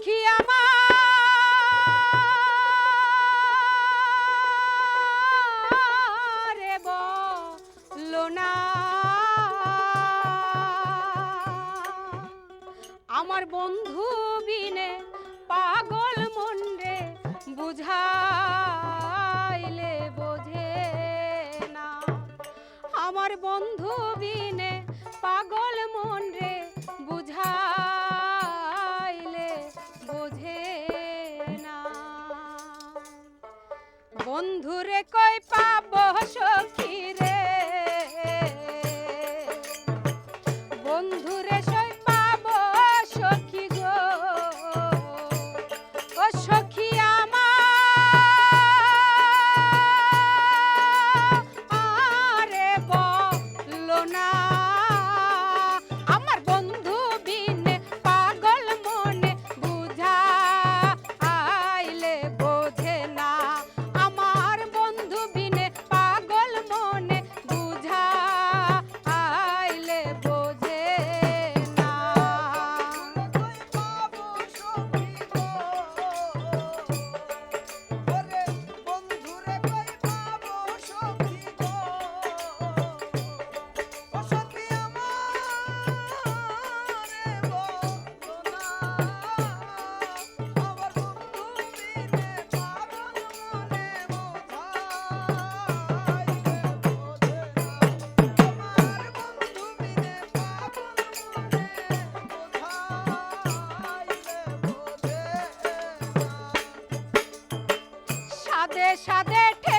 সখী আমার রে বলো না। আমার বন্ধু বিনে পাগল মন রে বুঝাইলে বোঝে না। আমার বন্ধু বিনে পাগল মন রে বুঝাইলে বন্ধুরে কই পাবো সখী সাদে